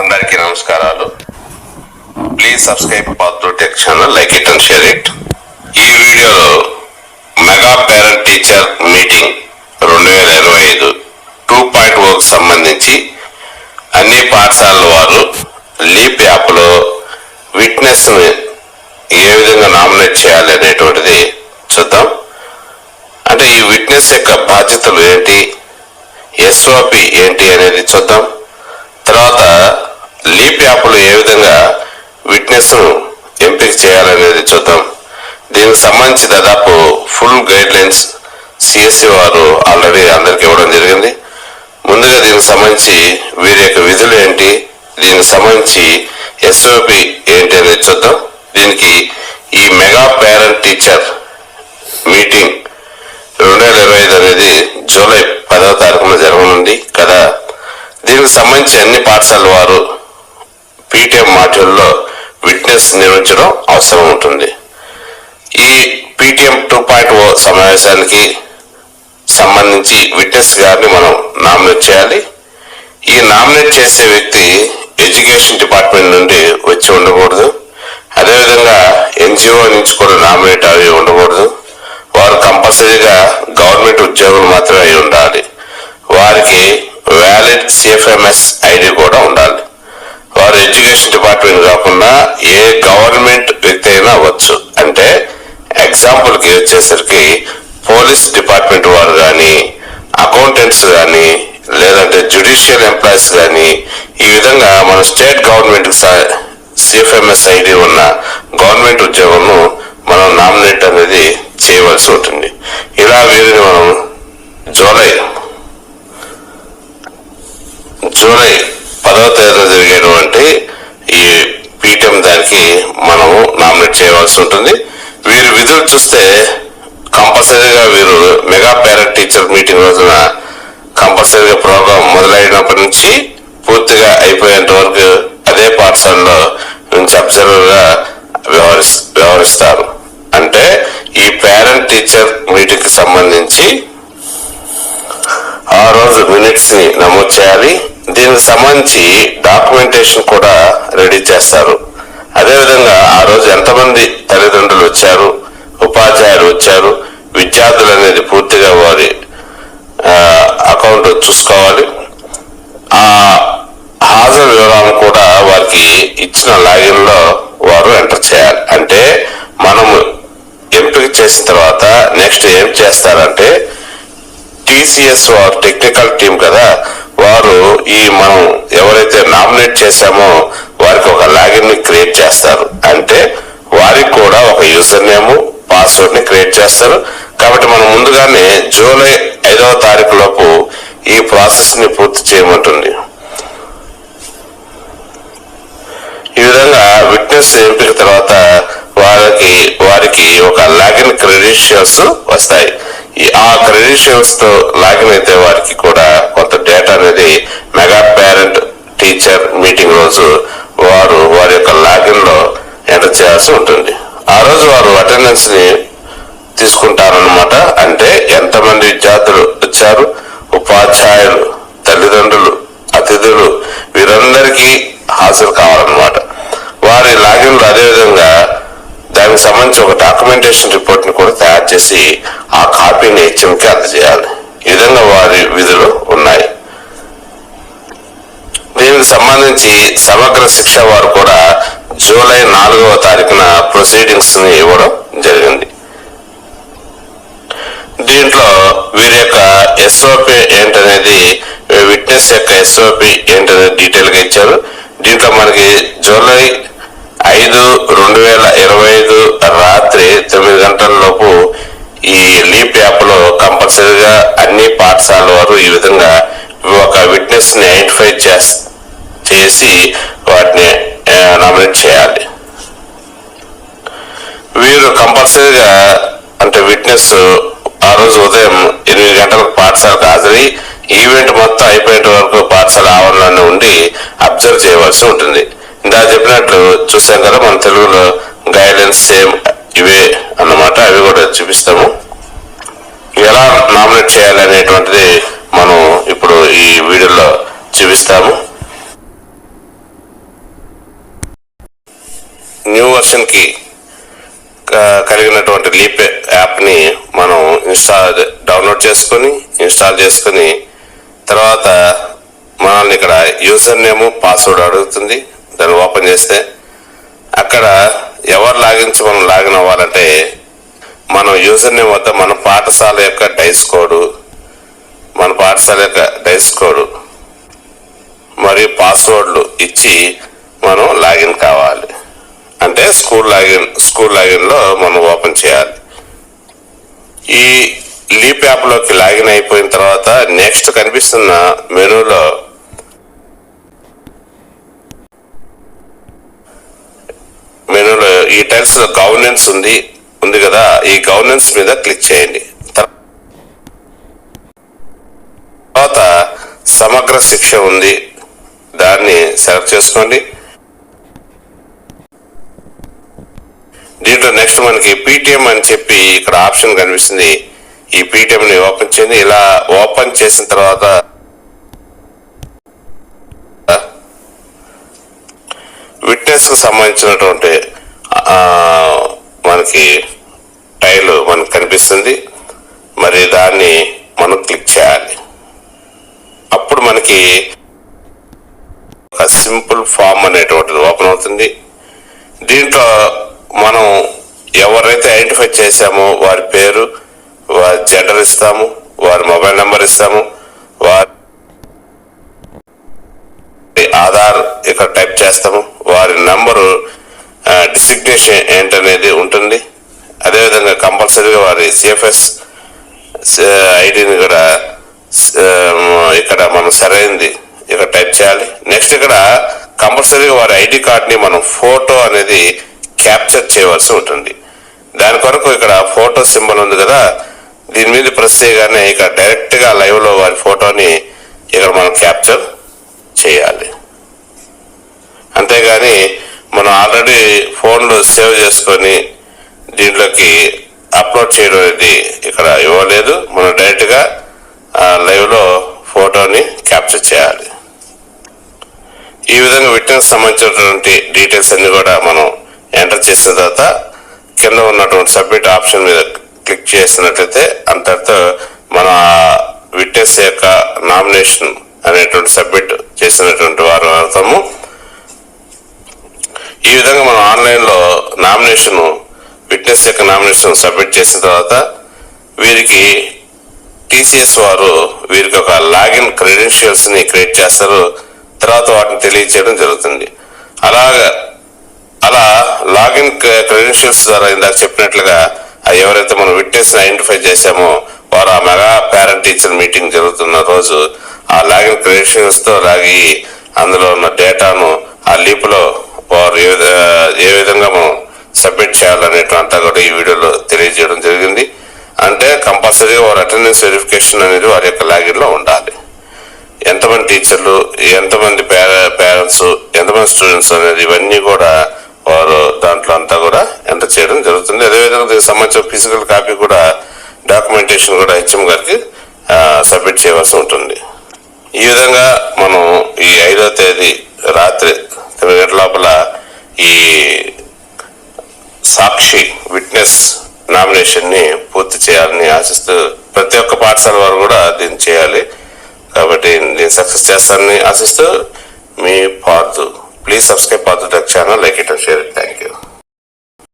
అందరికీ నమస్కారాలు. Please subscribe Patra tech channel like it and share it ఈ వీడియోలో మెగా పేరెంట్ టీచర్ మీటింగ్ రెండు వేల ఇరవై ఐదు టూ పాయింట్ ఓకి సంబంధించి అన్ని పాఠశాలల వారు లీప్ యాప్లో విట్నెస్ ఏ విధంగా నామినేట్ చేయాలి అనేటువంటిది చూద్దాం. అంటే ఈ విట్నెస్ యొక్క బాధ్యతలు ఏంటి? ఎస్ఓపి ఏంటి అనేది చూద్దాం. తర్వాత లీప్ యాప్లో ఏ విధంగా విట్నెస్ను ఎంపిక చేయాలనేది చూద్దాం. దీనికి సంబంధించి దాదాపు ఫుల్ గైడ్ లైన్స్ సిఎస్సి వారు ఆల్రెడీ అందరికి ఇవ్వడం జరిగింది. ముందుగా దీనికి సంబంధించి వీరి యొక్క విధులు ఏంటి? దీనికి సంబంధించి ఎస్ఓపి ఏంటి అనేది చూద్దాం. దీనికి ఈ మెగా పేరెంట్ టీచర్ మీటింగ్ రెండు వేల ఇరవై ఐదు అనేది జూలై పదవ తారీఖున జరగనుంది కదా దీనికి అన్ని పాఠశాల వారు పీటీఎం మాడ్యూల్లో విట్నెస్ నిర్వహించడం అవసరం ఉంటుంది. ఈ పీటీఎం టూ పాయింట్ ఓ సమావేశానికి సంబంధించి విట్నెస్ గారిని మనం నామినేట్ చేయాలి. ఈ నామినేట్ చేసే వ్యక్తి ఎడ్యుకేషన్ డిపార్ట్మెంట్ నుండి వచ్చి ఉండకూడదు. అదేవిధంగా ఎన్జిఓ నుంచి కూడా నామినేట్ అవి ఉండకూడదు. వారు కంపల్సరీగా గవర్నమెంట్ ఉద్యోగులు మాత్రమే అయి ఉండాలి. వారికి వ్యాలిడ్ సిఎఫ్ఎంఎస్ ఐడి కూడా ఉండాలి వారు ఎడ్యుకేషన్ డిపార్ట్మెంట్ ఏ గవర్నమెంట్ వ్యక్తి అయినా అవ్వచ్చు. అంటే ఎగ్జాంపుల్కి వచ్చేసరికి పోలీస్ డిపార్ట్మెంట్ వారు కానీ అకౌంటెంట్స్ కానీ లేదంటే జ్యుడిషియల్ ఎంప్లాయీస్ కానీ ఈ విధంగా మన స్టేట్ గవర్నమెంట్ సిఎఫ్ఎంఎస్ ఐడి ఉన్న గవర్నమెంట్ ఉద్యోగంను మనం నామినేట్ అనేది చేయవలసి ఉంటుంది. ఇలా వీరిని మనం జూలై జూలై పదవ తేదీన జరిగేటువంటి ఈ పీఠం దానికి మనము నామినేట్ చేయవలసి ఉంటుంది. వీరు విధులు చూస్తే కంపల్సరీగా వీరు మెగా పేరెంట్ టీచర్ మీటింగ్ రోజున కంపల్సరీగా ప్రోగ్రాం మొదలైనప్పటి నుంచి పూర్తిగా అయిపోయేంత వరకు అదే పాఠశాలలో నుంచి అబ్జర్వర్గా వ్యవహరిస్తారు. అంటే ఈ పేరెంట్ టీచర్ మీటింగ్కి సంబంధించి ఆ రోజు మినిట్స్ని నమోదు చేయాలి. దీనికి సంబంధించి డాక్యుమెంటేషన్ కూడా రెడీ చేస్తారు అదేవిధంగా ఆ రోజు ఎంతమంది తల్లిదండ్రులు వచ్చారు ఉపాధ్యాయులు వచ్చారు విద్యార్థులు అనేది పూర్తిగా వారి అకౌంట్ చూసుకోవాలి ఆ హాజరు వివరాలను కూడా వారికి ఇచ్చిన లాగిన్లో వారు ఎంటర్ చేయాలి అంటే మనము ఎంపిక చేసిన తర్వాత నెక్స్ట్ ఏం చేస్తారంటే టీసీఎస్ వారు టెక్నికల్ టీం కదా వారు ఈ మనం ఎవరైతే నామినేట్ చేశామో వారికి ఒక లాగిన్ని క్రియేట్ చేస్తారు. అంటే వారికి కూడా ఒక యూజర్ నేమ్ పాస్వర్డ్ని క్రియేట్ చేస్తారు. కాబట్టి మనం ముందుగానే జూలై ఐదవ తారీఖు లోపు ఈ ప్రాసెస్ని పూర్తి చేయమంటుంది. ఈ విధంగా విట్నెస్ ఎంపిక తర్వాత వారికి వారికి ఒక లాగిన్ క్రెడెన్షియల్స్ వస్తాయి. ఈ ఆ క్రెడెన్షియల్స్తో లాగిన్ అయితే వారికి కూడా కొంత డేటా అనేది మెగా పేరెంట్ టీచర్ మీటింగ్ రోజు వారు వారి యొక్క లాగిన్లో ఎంటర్ చేయాల్సి ఉంటుంది. ఆ రోజు వారు అటెండెన్స్ని తీసుకుంటారనమాట అంటే ఎంతమంది విద్యార్థులు వచ్చారు? ఉపాధ్యాయులు తల్లిదండ్రులు అతిథులు వీరందరికీ హాజరు కావాలన్నమాట వారి లాగిన్లు అదేవిధంగా దానికి సంబంధించి ఒక డాక్యుమెంటేషన్ రిపోర్ట్ని కూడా తయారు చేసి ఆ కాపీని హెచ్ఎంకి అందజేయాలి. ఈ విధంగా వారి విధులు ఉన్నాయి. దీనికి సంబంధించి సమగ్ర శిక్ష వారు కూడా జూలై నాలుగవ తారీఖున ప్రొసీడింగ్స్ని ఇవ్వడం జరిగింది. దీంట్లో వీరి యొక్క ఎస్ఓపి ఏంటనేది విట్నెస్ యొక్క ఎస్ఓపి ఏంటనేది డీటెయిల్గా ఇచ్చారు. దీంట్లో మనకి జూలై ఐదు రెండు వేల ఇరవై ఐదు రాత్రి తొమ్మిది గంటల లోపు ఈ లీప్ యాప్లో కంపల్సరీగా అన్ని పాఠశాల వారు ఈ విధంగా ఒక విట్నెస్ని ఐడెంటిఫై చేసి వాటిని నామినేట్ చేయాలి. వీరు కంపల్సరీగా అంటే విట్నెస్ ఆ రోజు ఉదయం ఎనిమిది గంటలకు పాఠశాలకు హాజరై ఈవెంట్ మొత్తం అయిపోయేంత వరకు పాఠశాల ఆవరణలోనే ఉండి అబ్జర్వ్ చేయవలసి ఉంటుంది. ఇందా చెప్పినట్లు చూసాం కదా మన తెలుగులో గైడెన్స్ సేమ్ ఇవే అన్నమాట. అవి కూడా చూపిస్తాము. ఎలా నామినేట్ చేయాలి అనేటువంటిది మనం ఇప్పుడు ఈ వీడియోలో చూపిస్తాము. న్యూ వర్షన్కి కలిగినటువంటి లీప్ యాప్ని మనం ఇన్స్టాల్ డౌన్లోడ్ చేసుకొని ఇన్స్టాల్ చేసుకొని తర్వాత మనల్ని ఇక్కడ యూజర్ నేము పాస్వర్డ్ అడుగుతుంది. దాన్ని ఓపెన్ చేస్తే అక్కడ ఎవరు లాగించి మనం లాగిన్ అవ్వాలంటే మనం యూజర్ నేమ్ వద్ద మన పాఠశాల యొక్క డైస్ కోడ్ మన పాఠశాల యొక్క డైస్ కోడ్ మరియు పాస్వర్డ్లు ఇచ్చి మనం లాగిన్ కావాలి. అంటే స్కూల్ లాగిన్ స్కూల్ లాగిన్లో మనం ఓపెన్ చేయాలి. ఈ లీప్ యాప్లోకి లాగిన్ అయిపోయిన తర్వాత నెక్స్ట్ కనిపిస్తున్న మెనూలో మెనూలో ఈ టైల్స్ గవర్నెన్స్ ఉంది ఉంది కదా ఈ గవర్నెన్స్ మీద క్లిక్ చేయండి. తర్వాత సమగ్ర శిక్ష ఉంది దాన్ని సెలెక్ట్ చేసుకోండి. దీంట్లో నెక్స్ట్ మనకి పీటీఎం అని చెప్పి ఇక్కడ ఆప్షన్ కనిపిస్తుంది. ఈ పీటీఎంని ఓపెన్ చేయండి ఇలా ఓపెన్ చేసిన తర్వాత విట్నెస్కు సంబంధించినటువంటి మనకి టైల్ మనకు కనిపిస్తుంది. మరి దాన్ని మనం క్లిక్ చేయాలి. అప్పుడు మనకి ఒక సింపుల్ ఫామ్ అనేటువంటిది ఓపెన్ అవుతుంది. దీంట్లో మనం ఎవరైతే ఐడెంటిఫై చేశామో వారి పేరు వారి జెండర్ ఇస్తాము వారి మొబైల్ నెంబర్ ఇస్తాము వారి ఆధార్ ఇక్కడ టైప్ చేస్తాము వారి నంబరు విషయం ఏంటనేది ఉంటుంది. అదేవిధంగా కంపల్సరీగా వారి సిఎఫ్ఎస్ ఐడిని కూడా ఇక్కడ మనం సరైనది ఇక్కడ టైప్ చేయాలి. నెక్స్ట్ ఇక్కడ కంపల్సరీగా వారి ఐడి కార్డ్ని మనం ఫోటో అనేది క్యాప్చర్ చేయవలసి ఉంటుంది. దాని కొరకు ఇక్కడ ఫోటో సింబల్ ఉంది కదా దీని మీద ప్రెస్ చేయగానే ఇక్కడ డైరెక్ట్గా లైవ్లో వారి ఫోటోని ఇక్కడ మనం క్యాప్చర్ చేయాలి. అంతేగాని మనం ఆల్రెడీ ఫోన్లో సేవ్ చేసుకొని దీంట్లోకి అప్లోడ్ చేయడం అనేది ఇక్కడ ఇవ్వలేదు. మనం డైరెక్ట్గా లైవ్లో ఫోటోని క్యాప్చర్ చేయాలి. ఈ విధంగా విట్నెస్ సంబంధించినటువంటి డీటెయిల్స్ అన్ని కూడా మనం ఎంటర్ చేసిన తర్వాత కింద ఉన్నటువంటి సబ్మిట్ ఆప్షన్ మీద క్లిక్ చేసినట్లయితే అంతటితో మన విట్నెస్ యొక్క నామినేషన్ అనేటువంటి సబ్మిట్ చేసినటువంటి వారు అవుతాము. ఆన్లైన్లో నామినేషన్ విట్నెస్ యొక్క నామినేషన్ సబ్మిట్ చేసిన తర్వాత వీరికి టీసీఎస్ వారు వీరికి ఒక లాగిన్ క్రెడెన్షియల్స్ని క్రియేట్ చేస్తారు. తర్వాత వాటిని తెలియజేయడం జరుగుతుంది. అలాగా అలా లాగిన్ క్రెడెన్షియల్స్ ద్వారా ఇందాక చెప్పినట్లుగా ఎవరైతే మనం విట్నెస్ ఐడెంటిఫై చేశామో వారు ఆ మెగా పేరెంట్ టీచర్ మీటింగ్ జరుగుతున్న రోజు ఆ లాగిన్ క్రెడెన్షియల్స్తో లాగి అందులో ఉన్న డేటాను ఆ లీపులో వారు ఏ ఏ విధంగా మనం సబ్మిట్ చేయాలనేటంతా కూడా ఈ వీడియోలో తెలియజేయడం జరిగింది. అంటే కంపల్సరీగా వారి అటెండెన్స్ వెరిఫికేషన్ అనేది వారి యొక్క లాగిన్లో ఉండాలి. ఎంతమంది టీచర్లు ఎంతమంది పేరెంట్స్ ఎంతమంది స్టూడెంట్స్ అనేది ఇవన్నీ కూడా వారు దాంట్లో అంతా కూడా ఎంటర్ చేయడం జరుగుతుంది. అదేవిధంగా దీనికి సంబంధించిన ఫిజికల్ కాపీ కూడా డాక్యుమెంటేషన్ కూడా హెచ్ఎం గారికి సబ్మిట్ చేయవలసి ఉంటుంది. ఈ విధంగా మనం ఈ ఐదో తేదీ రాత్రి లోపల ఈ సాక్షి విట్నెస్ నామినేషన్ని పూర్తి చేయాలని ఆశిస్తూ ప్రతి ఒక్క పాఠశాల వారు కూడా దీన్ని చేయాలి. కాబట్టి నేను సక్సెస్ చేస్తానని ఆశిస్తూ మీ పార్దు ప్లీజ్ సబ్స్క్రైబ్ పార్దు